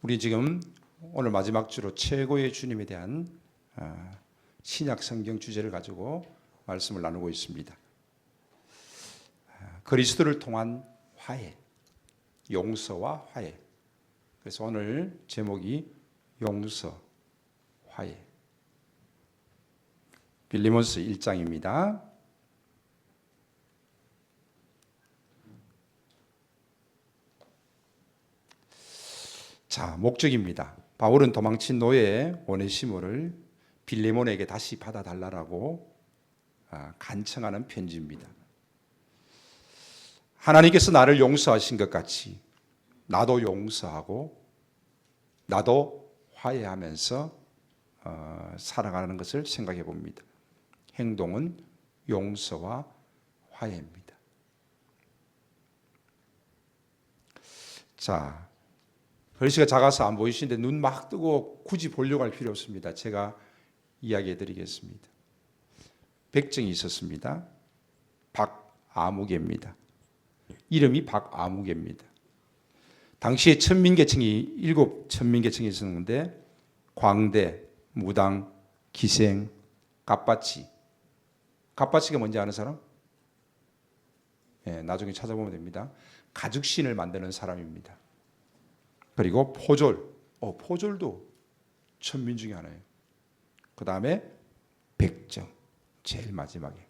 우리 지금 오늘 마지막 주로 최고의 주님에 대한 아, 신약 성경 주제를 가지고 말씀을 나누고 있습니다. 아, 그리스도를 통한 화해, 용서와 화해. 그래서 오늘 제목이 용서, 화해. 빌리몬스 1장입니다. 자, 목적입니다. 바울은 도망친 노예 오네시모를 빌레몬에게 다시 받아달라고 아, 간청하는 편지입니다. 하나님께서 나를 용서하신 것 같이 나도 용서하고 나도 화해하면서 어, 살아가는 것을 생각해 봅니다. 행동은 용서와 화해입니다. 자, 글씨가 작아서 안 보이시는데 눈 막 뜨고 굳이 보려고 할 필요 없습니다. 제가 이야기해 드리겠습니다. 백정이 있었습니다. 박아무개입니다. 이름이 박아무개입니다. 당시에 천민계층이 일곱 천민계층이 있었는데 광대, 무당, 기생, 갑바치. 갑바치가 뭔지 아는 사람? 예, 나중에 찾아보면 됩니다. 가죽신을 만드는 사람입니다. 그리고 포졸, 어, 포졸도 천민 중에 하나예요. 그 다음에 백정, 제일 마지막에.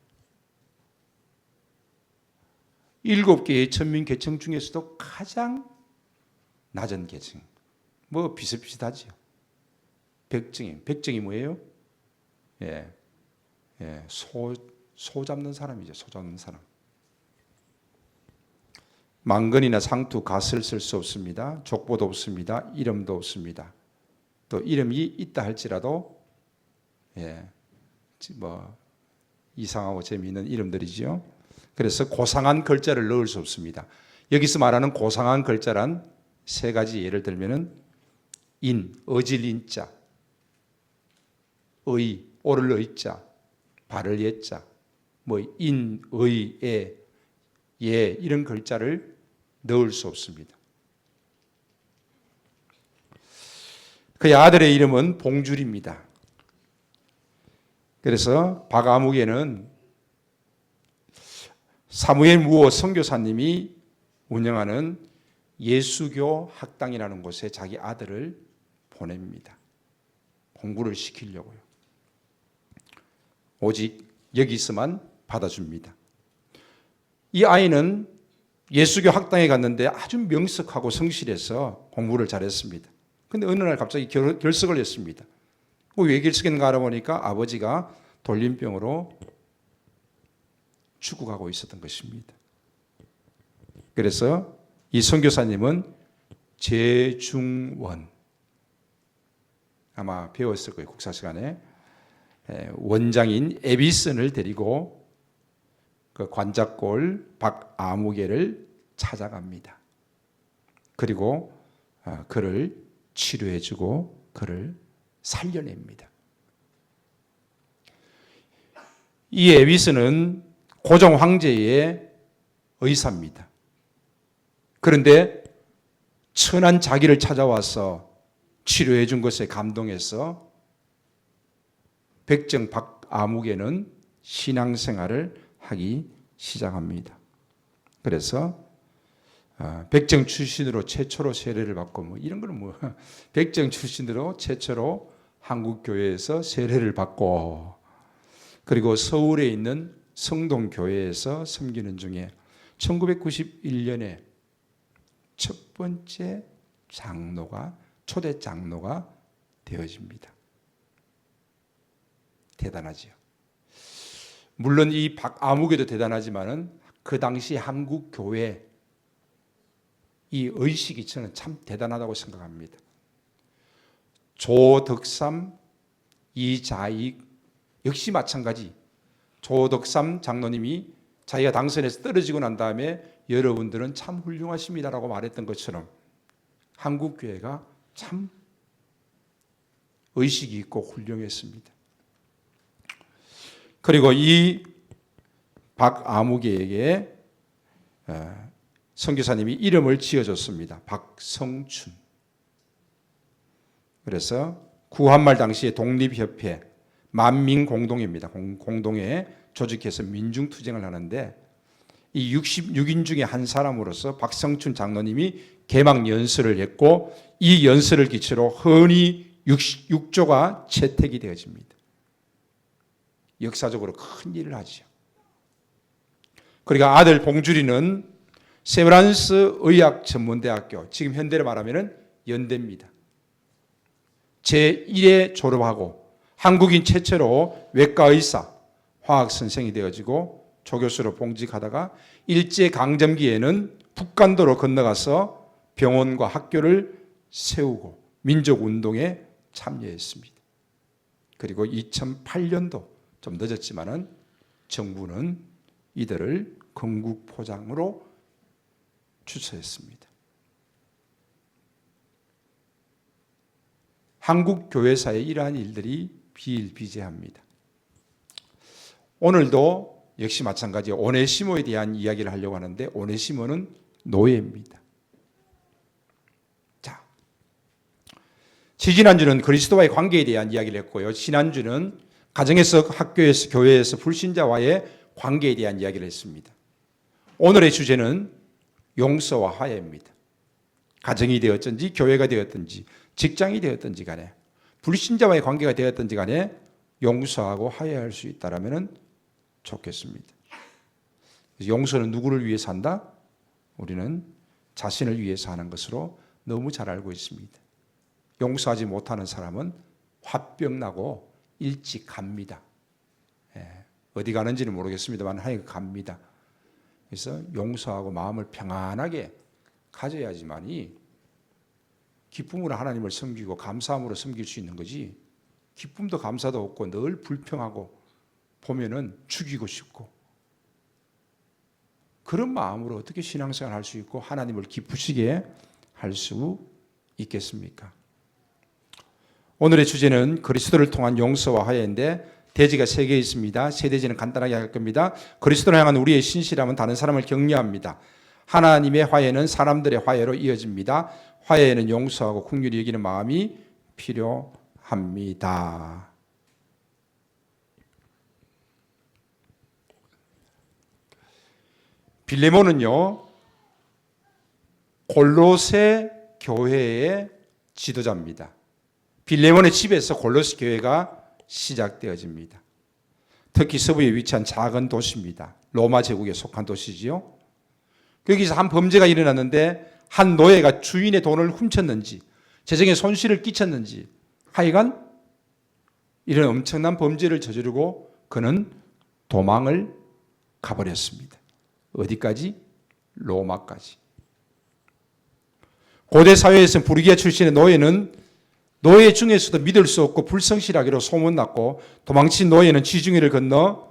일곱 개의 천민 계층 중에서도 가장 낮은 계층. 뭐 비슷비슷하지요. 백정이, 백정이 뭐예요? 예, 예, 소, 소 잡는 사람이죠. 소 잡는 사람. 망건이나 상투, 갓을 쓸 수 없습니다. 족보도 없습니다. 이름도 없습니다. 또 이름이 있다 할지라도 예, 뭐 이상하고 재미있는 이름들이지요. 그래서 고상한 글자를 넣을 수 없습니다. 여기서 말하는 고상한 글자란 세 가지 예를 들면은 인, 어질 인자, 의, 오를 의자, 발을 예자, 뭐 인, 의, 에, 예 이런 글자를 넣을 수 없습니다. 그의 아들의 이름은 봉줄입니다. 그래서 박아무개는 사무엘 무호 선교사님이 운영하는 예수교 학당이라는 곳에 자기 아들을 보냅니다. 공부를 시키려고요. 오직 여기서만 받아줍니다. 이 아이는 예수교 학당에 갔는데 아주 명석하고 성실해서 공부를 잘했습니다. 근데 어느 날 갑자기 결, 결석을 했습니다. 왜 결석했는가 알아보니까 아버지가 돌림병으로 죽어가고 있었던 것입니다. 그래서 이 선교사님은 재중원 아마 배웠을 거예요 국사 시간에 원장인 에비슨을 데리고 그 관작골 박아무개를 찾아갑니다. 그리고 아, 그를 치료해주고 그를 살려냅니다. 이 에비스는 고종 황제의 의사입니다. 그런데 천한 자기를 찾아와서 치료해 준 것에 감동해서 백정 박아무개는 신앙생활을 하기 시작합니다. 그래서 아, 백정 출신으로 최초로 세례를 받고 뭐 이런 거는 뭐 백정 출신으로 최초로 한국 교회에서 세례를 받고 그리고 서울에 있는 성동 교회에서 섬기는 중에 1991년에 첫 번째 장로가 초대 장로가 되어집니다. 대단하지요. 물론 이 박아무개도 대단하지만은 그 당시 한국 교회 이 의식이 저는 참 대단하다고 생각합니다. 조덕삼, 이자익 역시 마찬가지. 조덕삼 장로님이 자기가 당선에서 떨어지고 난 다음에 여러분들은 참 훌륭하십니다라고 말했던 것처럼 한국 교회가 참 의식이 있고 훌륭했습니다. 그리고 이 박아무개에게 선교사님이 이름을 지어줬습니다. 박성춘. 그래서 구한말 당시에 독립협회 만민공동회입니다. 공- 공동회 조직해서 민중투쟁을 하는데 이 66인 중에 한 사람으로서 박성춘 장로님이 개막 연설을 했고 이 연설을 기초로 흔히 6조가 채택이 되어집니다. 역사적으로 큰 일을 하죠. 그러니까 아들 봉주리는 세브란스 의학 전문대학교 지금 현대로 말하면 연대입니다. 제1에 졸업하고 한국인 최초로 외과 의사, 화학 선생이 되어지고 조교수로 봉직하다가 일제 강점기에는 북간도로 건너가서 병원과 학교를 세우고 민족 운동에 참여했습니다. 그리고 2008년도 좀 늦었지만은 정부는 이들을 건국 포장으로 추천했습니다. 한국 교회사의 이러한 일들이 비일비재합니다. 오늘도 역시 마찬가지 오네시모에 대한 이야기를 하려고 하는데 오네시모는 노예입니다. 자, 지지난주는 그리스도와의 관계에 대한 이야기를 했고요. 지난주는 가정에서 학교에서 교회에서 불신자와의 관계에 대한 이야기를 했습니다. 오늘의 주제는 용서와 화해입니다. 가정이 되었든지 교회가 되었든지 직장이 되었든지 간에 불신자와의 관계가 되었든지 간에 용서하고 화해할 수 있다라면 좋겠습니다. 용서는 누구를 위해서 한다? 우리는 자신을 위해서 하는 것으로 너무 잘 알고 있습니다. 용서하지 못하는 사람은 화병 나고 일찍 갑니다. 예, 어디 가는지는 모르겠습니다만 하여간 갑니다. 그래서 용서하고 마음을 평안하게 가져야지만이 기쁨으로 하나님을 섬기고 감사함으로 섬길 수 있는 거지. 기쁨도 감사도 없고 늘 불평하고 보면은 죽이고 싶고 그런 마음으로 어떻게 신앙생활 할 수 있고 하나님을 기쁘시게 할 수 있겠습니까? 오늘의 주제는 그리스도를 통한 용서와 화해인데 대지가 세 개 있습니다. 세 대지는 간단하게 할 겁니다. 그리스도를 향한 우리의 신실함은 다른 사람을 격려합니다. 하나님의 화해는 사람들의 화해로 이어집니다. 화해에는 용서하고 긍휼히 여기는 마음이 필요합니다. 빌레몬은요 골로새 교회의 지도자입니다. 빌레몬의 집에서 골로새 교회가 시작되어집니다. 특히 서부에 위치한 작은 도시입니다. 로마 제국에 속한 도시지요. 여기서 한 범죄가 일어났는데 한 노예가 주인의 돈을 훔쳤는지 재정에 손실을 끼쳤는지 하여간 이런 엄청난 범죄를 저지르고 그는 도망을 가버렸습니다. 어디까지? 로마까지. 고대 사회에서 부르기아 출신의 노예는 노예 중에서도 믿을 수 없고 불성실하기로 소문났고 도망친 노예는 지중해를 건너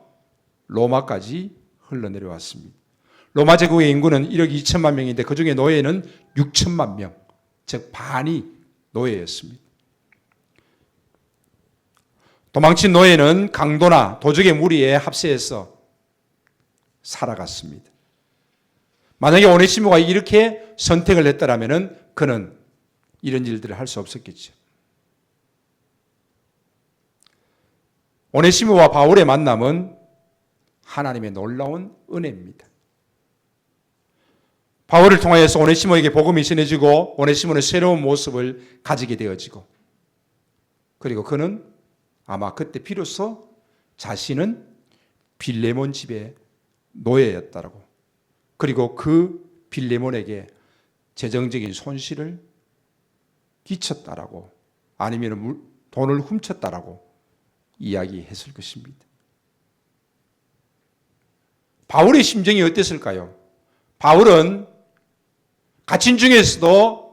로마까지 흘러내려왔습니다. 로마 제국의 인구는 1억 2천만 명인데 그 중에 노예는 6천만 명, 즉 반이 노예였습니다. 도망친 노예는 강도나 도적의 무리에 합세해서 살아갔습니다. 만약에 오네시모가 이렇게 선택을 했더라면 그는 이런 일들을 할 수 없었겠죠. 오네시모와 바울의 만남은 하나님의 놀라운 은혜입니다. 바울을 통하여서 오네시모에게 복음이 전해지고 오네시모는 새로운 모습을 가지게 되어지고 그리고 그는 아마 그때 비로소 자신은 빌레몬 집의 노예였다라고 그리고 그 빌레몬에게 재정적인 손실을 끼쳤다라고 아니면 돈을 훔쳤다라고 이야기했을 것입니다. 바울의 심정이 어땠을까요? 바울은 갇힌 중에서도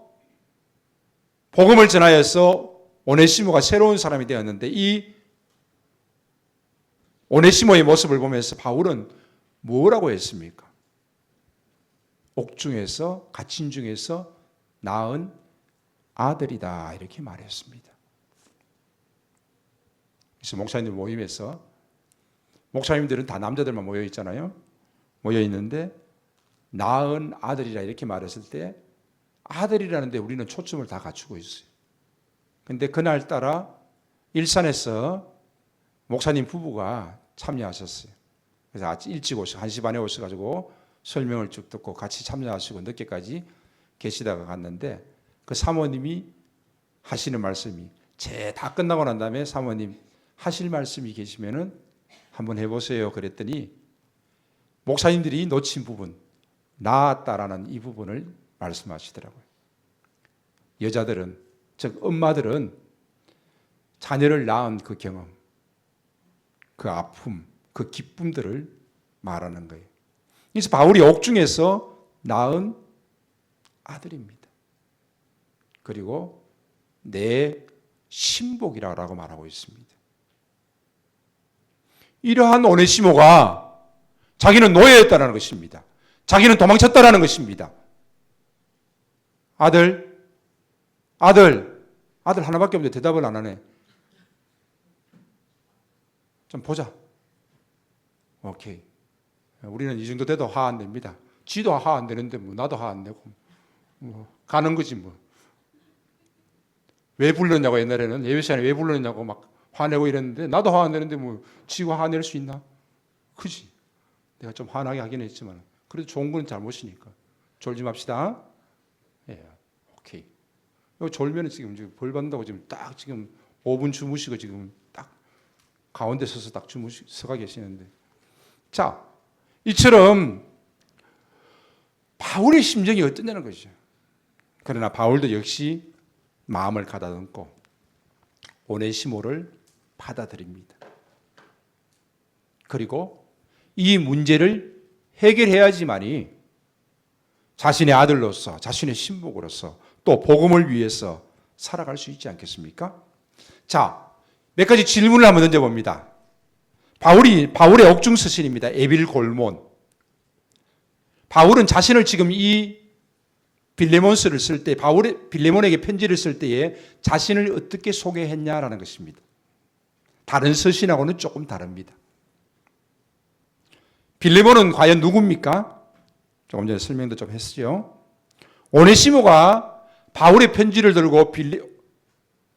복음을 전하여서 오네시모가 새로운 사람이 되었는데 이 오네시모의 모습을 보면서 바울은 뭐라고 했습니까? 옥중에서 갇힌 중에서 낳은 아들이다 이렇게 말했습니다. 그래서 목사님들 모임에서 목사님들은 다 남자들만 모여 있잖아요. 모여 있는데 낳은 아들이라 이렇게 말했을 때 아들이라는데 우리는 초점을 다 갖추고 있어요. 근데 그날 따라 일산에서 목사님 부부가 참여하셨어요. 그래서 아침 일찍 오셔, 1시 반에 오셔가지고 설명을 쭉 듣고 같이 참여하시고 늦게까지 계시다가 갔는데 그 사모님이 하시는 말씀이 제 다 끝나고 난 다음에 사모님 하실 말씀이 계시면은 한번 해보세요. 그랬더니 목사님들이 놓친 부분, 나았다라는 이 부분을 말씀하시더라고요. 여자들은, 즉, 엄마들은 자녀를 낳은 그 경험, 그 아픔, 그 기쁨들을 말하는 거예요. 그래서 바울이 옥중에서 낳은 아들입니다. 그리고 내 신복이라고 말하고 있습니다. 이러한 오네시모가 자기는 노예였다는 것입니다. 자기는 도망쳤다는 것입니다. 아들, 아들, 아들 하나밖에 없는데 대답을 안 하네. 좀 보자. 오케이. 우리는 이 정도 돼도 화안 냅니다. 지도 화 안 되는데 뭐 나도 화안 내고 뭐 가는 거지 뭐. 왜 불렀냐고 옛날에는 예배 시간에 왜 불렀냐고 막 화내고 이랬는데 나도 화안 내는데 뭐 지가 화낼 수 있나? 그지. 내가 좀 화나게 하긴 했지만 그래도 좋은 건 잘못이니까 졸지 맙시다. 예, 오케이. 이거 졸면 지금 지금 벌 받는다고 지금 딱 지금 5분 주무시고 지금 딱 가운데 서서 딱 주무시 서가 계시는데 자 이처럼 바울의 심정이 어떠냐는 것이죠. 그러나 바울도 역시 마음을 가다듬고 오네시모를 받아들입니다. 그리고 이 문제를 해결해야지만이 자신의 아들로서, 자신의 신복으로서 또 복음을 위해서 살아갈 수 있지 않겠습니까? 자, 몇 가지 질문을 한번 던져봅니다. 바울이, 바울의 옥중 서신입니다. 에빌 골몬. 바울은 자신을 지금 이 빌레몬스를 쓸 때, 바울의 빌레몬에게 편지를 쓸 때에 자신을 어떻게 소개했냐라는 것입니다. 다른 서신하고는 조금 다릅니다. 빌레몬은 과연 누굽니까? 조금 전에 설명도 좀 했죠. 오네시모가 바울의 편지를 들고 빌레,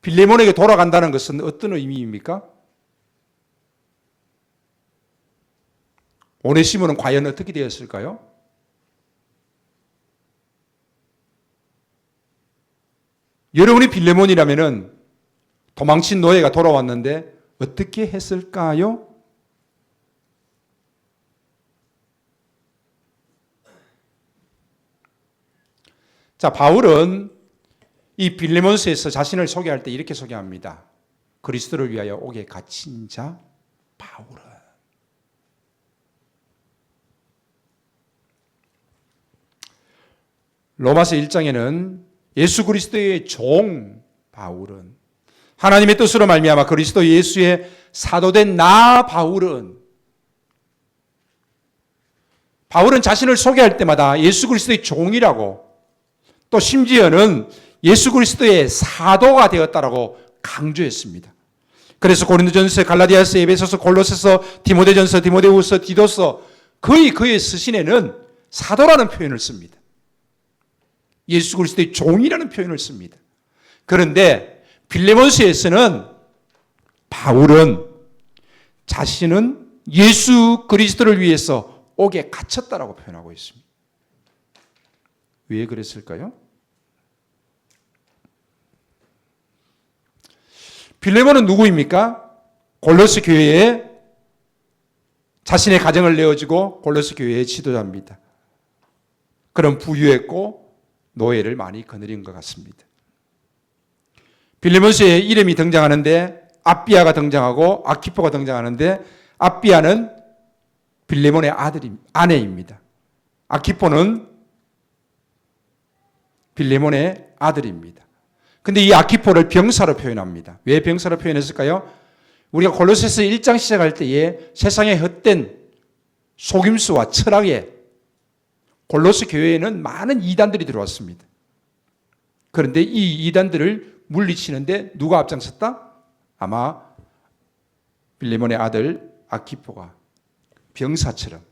빌레몬에게 돌아간다는 것은 어떤 의미입니까? 오네시모는 과연 어떻게 되었을까요? 여러분이 빌레몬이라면은 도망친 노예가 돌아왔는데 어떻게 했을까요? 자, 바울은 이 빌레몬스에서 자신을 소개할 때 이렇게 소개합니다. 그리스도를 위하여 옥에 갇힌 자 바울은 로마서 1장에는 예수 그리스도의 종 바울은 하나님의 뜻으로 말미암아 그리스도 예수의 사도된 나 바울은 바울은 자신을 소개할 때마다 예수 그리스도의 종이라고 또 심지어는 예수 그리스도의 사도가 되었다라고 강조했습니다. 그래서 고린도전서, 갈라디아서, 에베소서, 골로새서, 디모데전서, 디모데후서, 디도서 거의 그의 서신에는 사도라는 표현을 씁니다. 예수 그리스도의 종이라는 표현을 씁니다. 그런데 빌레몬스에서는 바울은 자신은 예수 그리스도를 위해서 옥에 갇혔다라고 표현하고 있습니다. 왜 그랬을까요? 빌레몬은 누구입니까? 골로스 교회에 자신의 가정을 내어주고 골로스 교회의 지도자입니다. 그런 부유했고 노예를 많이 거느린 것 같습니다. 빌레몬스의 이름이 등장하는데 아비아가 등장하고 아키포가 등장하는데 아비아는 빌레몬의 아들이 아내입니다. 아키포는 빌레몬의 아들입니다. 근데 이 아키포를 병사로 표현합니다. 왜 병사로 표현했을까요? 우리가 골로새서 1장 시작할 때에 세상의 헛된 속임수와 철학에 골로스 교회에는 많은 이단들이 들어왔습니다. 그런데 이 이단들을 물리치는데 누가 앞장섰다? 아마 빌레몬의 아들 아키포가 병사처럼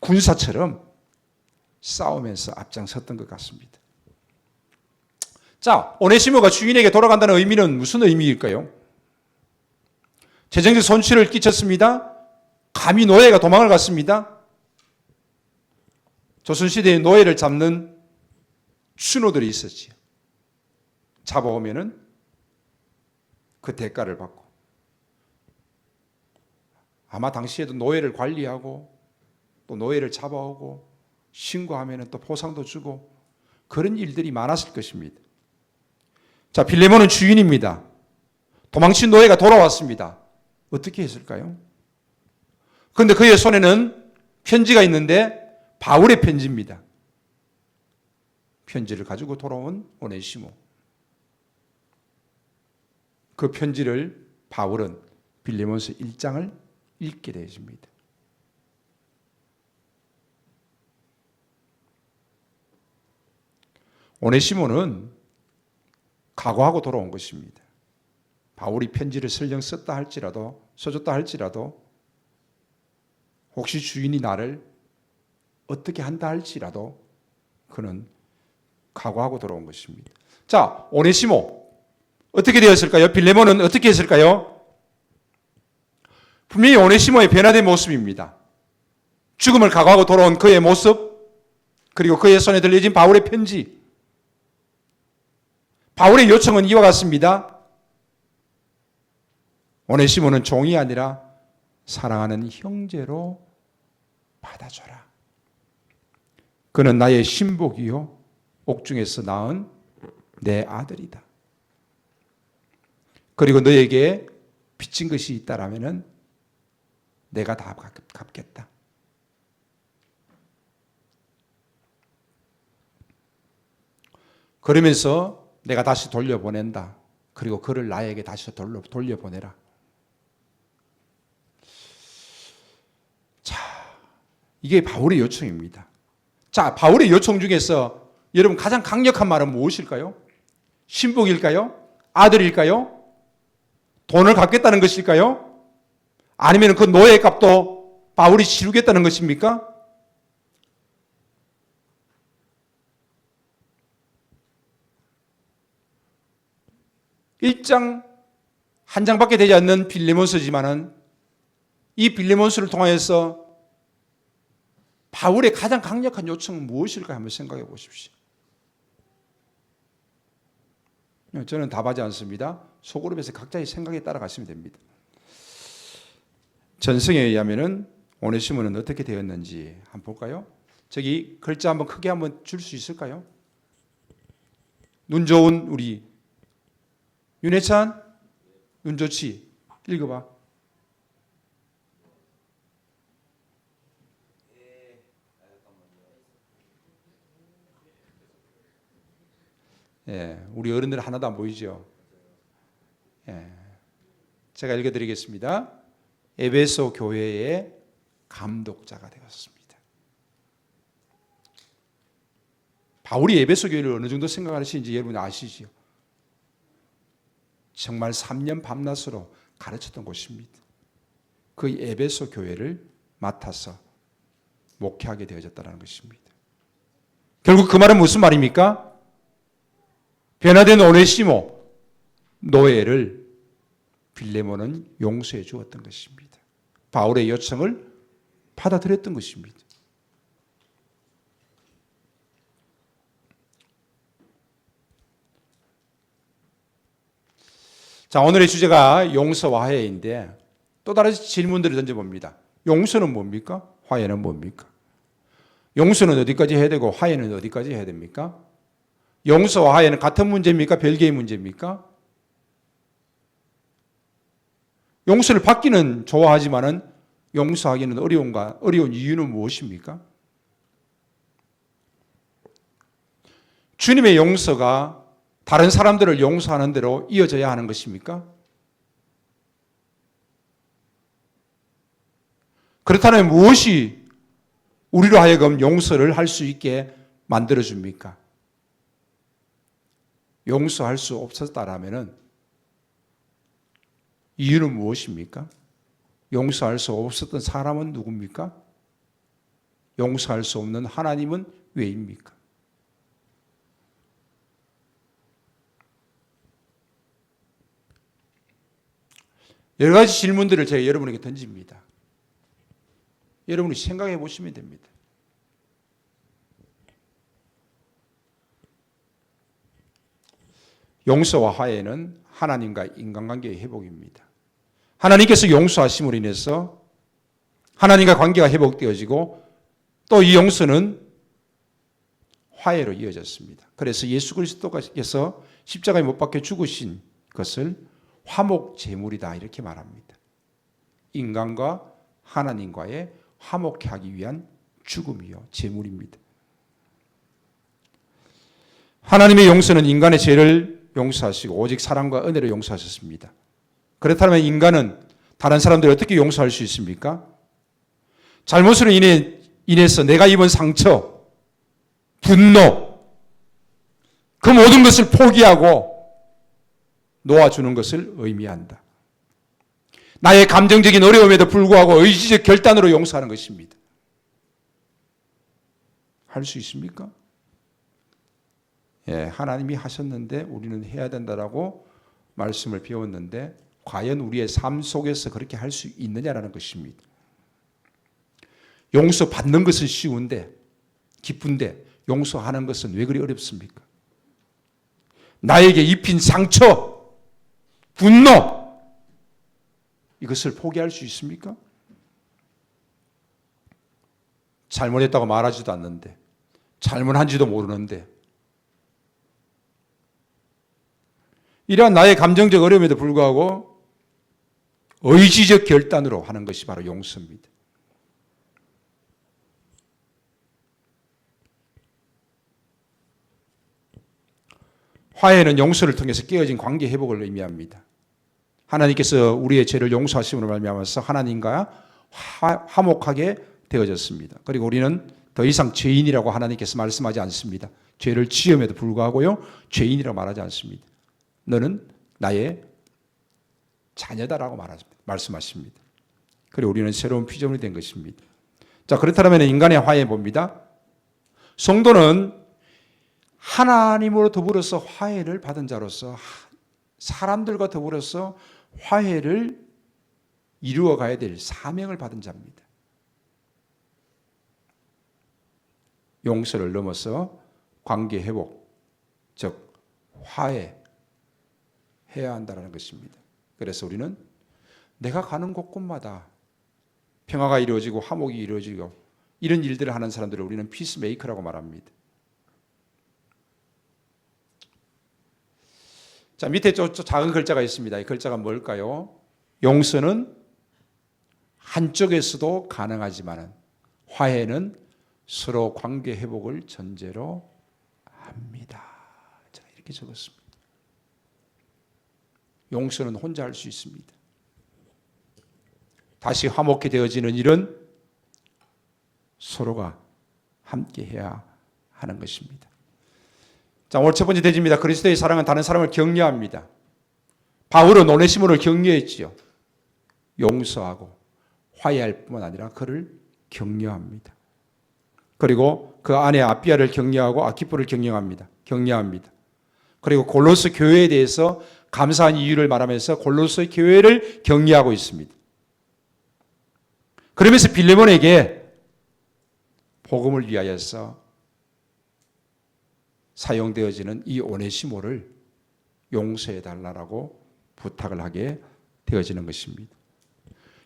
군사처럼 싸우면서 앞장섰던 것 같습니다. 자, 오네시모가 주인에게 돌아간다는 의미는 무슨 의미일까요? 재정적 손실을 끼쳤습니다. 감히 노예가 도망을 갔습니다. 조선시대의 노예를 잡는 추노들이 있었지요. 잡아오면은 그 대가를 받고. 아마 당시에도 노예를 관리하고 또 노예를 잡아오고 신고하면은 또 포상도 주고 그런 일들이 많았을 것입니다. 자, 빌레몬은 주인입니다. 도망친 노예가 돌아왔습니다. 어떻게 했을까요? 그런데 그의 손에는 편지가 있는데 바울의 편지입니다. 편지를 가지고 돌아온 오네시모. 그 편지를 바울은 빌레몬서 1장을 읽게 되십니다. 오네시모는 각오하고 돌아온 것입니다. 바울이 편지를 설령 썼다 할지라도 써줬다 할지라도 혹시 주인이 나를 어떻게 한다 할지라도 그는 각오하고 돌아온 것입니다. 자, 오네시모 어떻게 되었을까요? 빌레몬은 어떻게 했을까요? 분명히 오네시모의 변화된 모습입니다. 죽음을 각오하고 돌아온 그의 모습, 그리고 그의 손에 들려진 바울의 편지. 바울의 요청은 이와 같습니다. 오네시모는 종이 아니라 사랑하는 형제로 받아줘라. 그는 나의 신복이요 옥중에서 낳은 내 아들이다. 그리고 너에게 빚진 것이 있다라면은 내가 다 갚겠다. 그러면서 내가 다시 돌려보낸다. 그리고 그를 나에게 다시 돌려, 돌려보내라. 자, 이게 바울의 요청입니다. 자, 바울의 요청 중에서 여러분 가장 강력한 말은 무엇일까요? 신복일까요? 아들일까요? 돈을 갚겠다는 것일까요? 아니면 그 노예 값도 바울이 치르겠다는 것입니까? 일장 한 장밖에 되지 않는 빌레몬스지만은 이 빌레몬스를 통하여서 바울의 가장 강력한 요청은 무엇일까 한번 생각해 보십시오. 저는 답하지 않습니다. 소그룹에서 각자의 생각에 따라 가시면 됩니다. 전승에 의하면은 오네시모는 어떻게 되었는지 한번 볼까요? 저기 글자 한번 크게 한번 줄 수 있을까요? 눈 좋은 우리 윤혜찬 눈 좋지 읽어봐. 예, 우리 어른들 하나도 안 보이죠. 예, 제가 읽어드리겠습니다. 에베소 교회의 감독자가 되었습니다. 바울이 에베소 교회를 어느 정도 생각하시는지 여러분 아시죠? 정말 3년 밤낮으로 가르쳤던 곳입니다. 그 에베소 교회를 맡아서 목회하게 되어졌다는 것입니다. 결국 그 말은 무슨 말입니까? 변화된 오네시모 노예를 빌레몬은 용서해 주었던 것입니다. 바울의 요청을 받아들였던 것입니다. 자, 오늘의 주제가 용서와 화해인데 또 다른 질문들을 던져봅니다. 용서는 뭡니까? 화해는 뭡니까? 용서는 어디까지 해야 되고 화해는 어디까지 해야 됩니까? 용서와 화해는 같은 문제입니까? 별개의 문제입니까? 용서를 받기는 좋아하지만은 용서하기는 어려운가? 어려운 이유는 무엇입니까? 주님의 용서가 다른 사람들을 용서하는 대로 이어져야 하는 것입니까? 그렇다면 무엇이 우리로 하여금 용서를 할 수 있게 만들어 줍니까? 용서할 수 없었다라면은 이유는 무엇입니까? 용서할 수 없었던 사람은 누굽니까? 용서할 수 없는 하나님은 왜입니까? 여러 가지 질문들을 제가 여러분에게 던집니다. 여러분이 생각해 보시면 됩니다. 용서와 화해는 하나님과 인간관계의 회복입니다. 하나님께서 용서하심으로 인해서 하나님과 관계가 회복되어지고 또 이 용서는 화해로 이어졌습니다. 그래서 예수 그리스도께서 십자가에 못 박혀 죽으신 것을 화목 제물이다 이렇게 말합니다. 인간과 하나님과의 화목해 하기 위한 죽음이요 제물입니다. 하나님의 용서는 인간의 죄를 용서하시고 오직 사랑과 은혜로 용서하셨습니다. 그렇다면 인간은 다른 사람들을 어떻게 용서할 수 있습니까? 잘못으로 인해 인해서 내가 입은 상처, 분노, 그 모든 것을 포기하고 놓아주는 것을 의미한다. 나의 감정적인 어려움에도 불구하고 의지적 결단으로 용서하는 것입니다. 할 수 있습니까? 예, 하나님이 하셨는데 우리는 해야 된다라고 말씀을 배웠는데 과연 우리의 삶 속에서 그렇게 할 수 있느냐라는 것입니다. 용서 받는 것은 쉬운데 기쁜데 용서하는 것은 왜 그리 어렵습니까? 나에게 입힌 상처, 분노 이것을 포기할 수 있습니까? 잘못했다고 말하지도 않는데 잘못한지도 모르는데 이러한 나의 감정적 어려움에도 불구하고 의지적 결단으로 하는 것이 바로 용서입니다. 화해는 용서를 통해서 깨어진 관계 회복을 의미합니다. 하나님께서 우리의 죄를 용서하심으로 말미암아서 하나님과 화, 화목하게 되어졌습니다. 그리고 우리는 더 이상 죄인이라고 하나님께서 말씀하지 않습니다. 죄를 지음에도 불구하고요 죄인이라고 말하지 않습니다. 너는 나의 자녀다라고 말하십니다. 말씀하십니다. 그리고 우리는 새로운 피조물이 된 것입니다. 자 그렇다면 인간의 화해 봅니다. 성도는 하나님으로 더불어서 화해를 받은 자로서 사람들과 더불어서 화해를 이루어 가야 될 사명을 받은 자입니다. 용서를 넘어서 관계 회복, 즉 화해 해야 한다는 것입니다. 그래서 우리는 내가 가는 곳곳마다 평화가 이루어지고 화목이 이루어지고 이런 일들을 하는 사람들을 우리는 피스메이커라고 말합니다. 자, 밑에 저, 저 작은 글자가 있습니다. 이 글자가 뭘까요? 용서는 한쪽에서도 가능하지만 화해는 서로 관계 회복을 전제로 합니다. 자, 이렇게 적었습니다. 용서는 혼자 할 수 있습니다. 다시 화목해 되어지는 일은 서로가 함께 해야 하는 것입니다. 자, 오늘 첫 번째 대지입니다. 그리스도의 사랑은 다른 사람을 격려합니다. 바울은 오네시모를 격려했지요. 용서하고 화해할 뿐만 아니라 그를 격려합니다. 그리고 그 안에 아비아를 격려하고 아키포를 격려합니다. 격려합니다. 그리고 골로스 교회에 대해서 감사한 이유를 말하면서 골로스 교회를 격려하고 있습니다. 그러면서 빌레몬에게 복음을 위하여서 사용되어지는 이 오네시모를 용서해 달라고 부탁을 하게 되어지는 것입니다.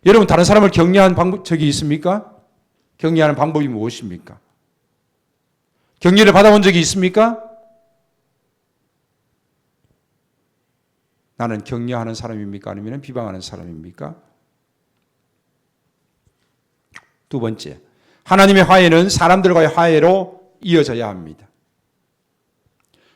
여러분 다른 사람을 격려한 방법 적이 있습니까? 격려하는 방법이 무엇입니까? 격려를 받아본 적이 있습니까? 나는 격려하는 사람입니까? 아니면 비방하는 사람입니까? 두 번째, 하나님의 화해는 사람들과의 화해로 이어져야 합니다.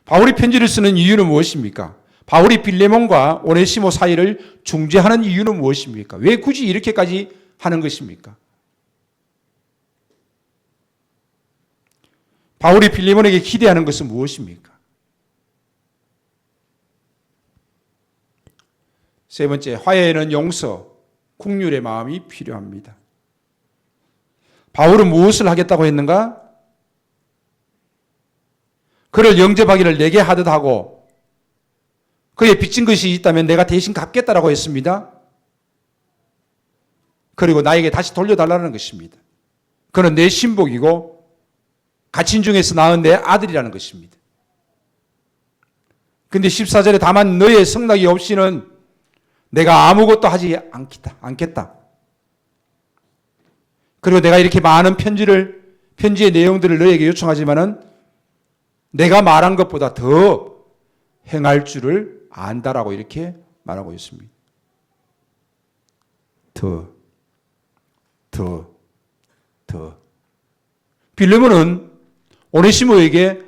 바울이 편지를 쓰는 이유는 무엇입니까? 바울이 빌레몬과 오네시모 사이를 중재하는 이유는 무엇입니까? 왜 굳이 이렇게까지 하는 것입니까? 바울이 빌레몬에게 기대하는 것은 무엇입니까? 세 번째, 화해에는 용서, 국률의 마음이 필요합니다. 바울은 무엇을 하겠다고 했는가? 그를 영접하기를 내게 하듯 하고 그에 빚진 것이 있다면 내가 대신 갚겠다라고 했습니다. 그리고 나에게 다시 돌려달라는 것입니다. 그는 내 신복이고 가친 중에서 낳은 내 아들이라는 것입니다. 근데 14절에 다만 너의 성낙이 없이는 내가 아무것도 하지 않겠다. 않겠다. 그리고 내가 이렇게 많은 편지를 편지의 내용들을 너에게 요청하지만은 내가 말한 것보다 더 행할 줄을 안다라고 이렇게 말하고 있습니다. 더, 더, 더. 빌레몬은 오네시모에게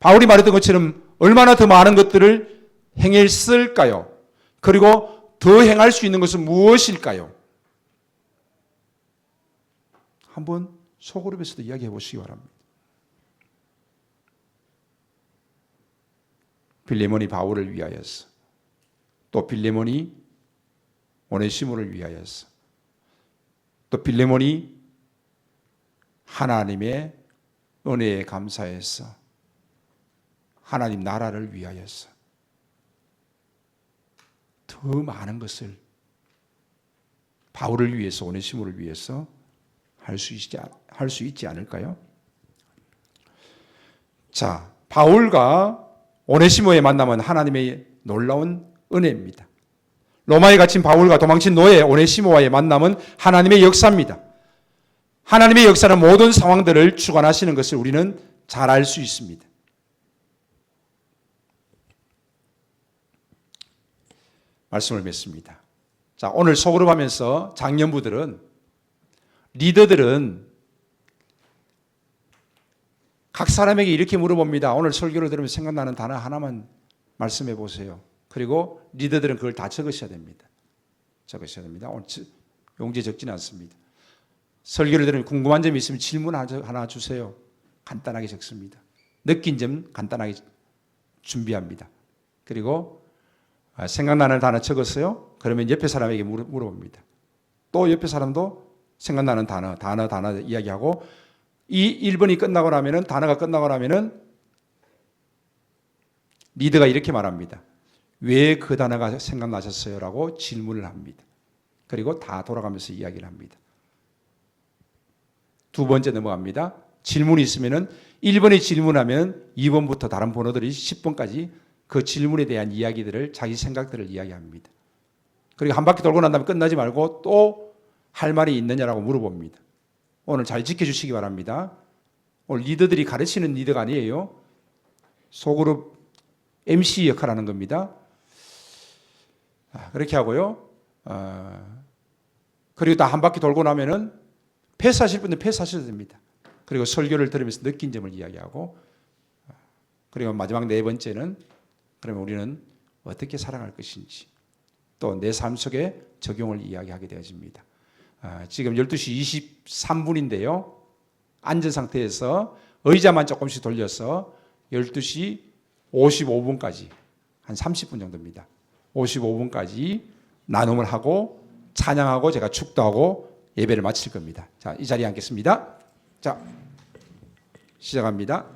바울이 말했던 것처럼 얼마나 더 많은 것들을 행했을까요? 그리고 더 행할 수 있는 것은 무엇일까요? 한번 소그룹에서도 이야기해 보시기 바랍니다. 빌레몬이 바울을 위하여서 또 빌레몬이 오네시모를 위하여서 또 빌레몬이 하나님의 은혜에 감사해서 하나님 나라를 위하여서 더 많은 것을 바울을 위해서 오네시모를 위해서 할 수 있지 할 수 있지 않을까요? 자, 바울과 오네시모의 만남은 하나님의 놀라운 은혜입니다. 로마에 갇힌 바울과 도망친 노예 오네시모와의 만남은 하나님의 역사입니다. 하나님의 역사는 모든 상황들을 주관하시는 것을 우리는 잘 알 수 있습니다. 말씀을 맺습니다. 자, 오늘 속으로 하면서 장년부들은 리더들은 각 사람에게 이렇게 물어봅니다. 오늘 설교를 들으면 생각나는 단어 하나만 말씀해 보세요. 그리고 리더들은 그걸 다 적으셔야 됩니다. 적으셔야 됩니다. 용지 적지는 않습니다. 설교를 들으면 궁금한 점이 있으면 질문 하나 주세요. 간단하게 적습니다. 느낀 점 간단하게 준비합니다. 그리고 아, 생각나는 단어 적었어요? 그러면 옆에 사람에게 물어봅니다. 또 옆에 사람도 생각나는 단어, 단어, 단어 이야기하고 이 1번이 끝나고 나면은 단어가 끝나고 나면은 리더가 이렇게 말합니다. 왜 그 단어가 생각나셨어요? 라고 질문을 합니다. 그리고 다 돌아가면서 이야기를 합니다. 두 번째 넘어갑니다. 질문이 있으면은 1번이 질문하면 2번부터 다른 번호들이 10번까지 그 질문에 대한 이야기들을 자기 생각들을 이야기합니다. 그리고 한 바퀴 돌고 난 다음에 끝나지 말고 또 할 말이 있느냐라고 물어봅니다. 오늘 잘 지켜주시기 바랍니다. 오늘 리더들이 가르치는 리더가 아니에요. 소그룹 MC 역할하는 겁니다. 아, 그렇게 하고요. 어, 그리고 다 한 바퀴 돌고 나면은 패스하실 분들 패스하셔도 됩니다. 그리고 설교를 들으면서 느낀 점을 이야기하고 그리고 마지막 네 번째는 그러면 우리는 어떻게 살아갈 것인지 또 내 삶 속에 적용을 이야기하게 되어집니다. 아, 지금 12시 23분인데요. 앉은 상태에서 의자만 조금씩 돌려서 12시 55분까지 한 30분 정도입니다. 55분까지 나눔을 하고 찬양하고 제가 축도하고 예배를 마칠 겁니다. 자, 이 자리에 앉겠습니다. 자, 시작합니다.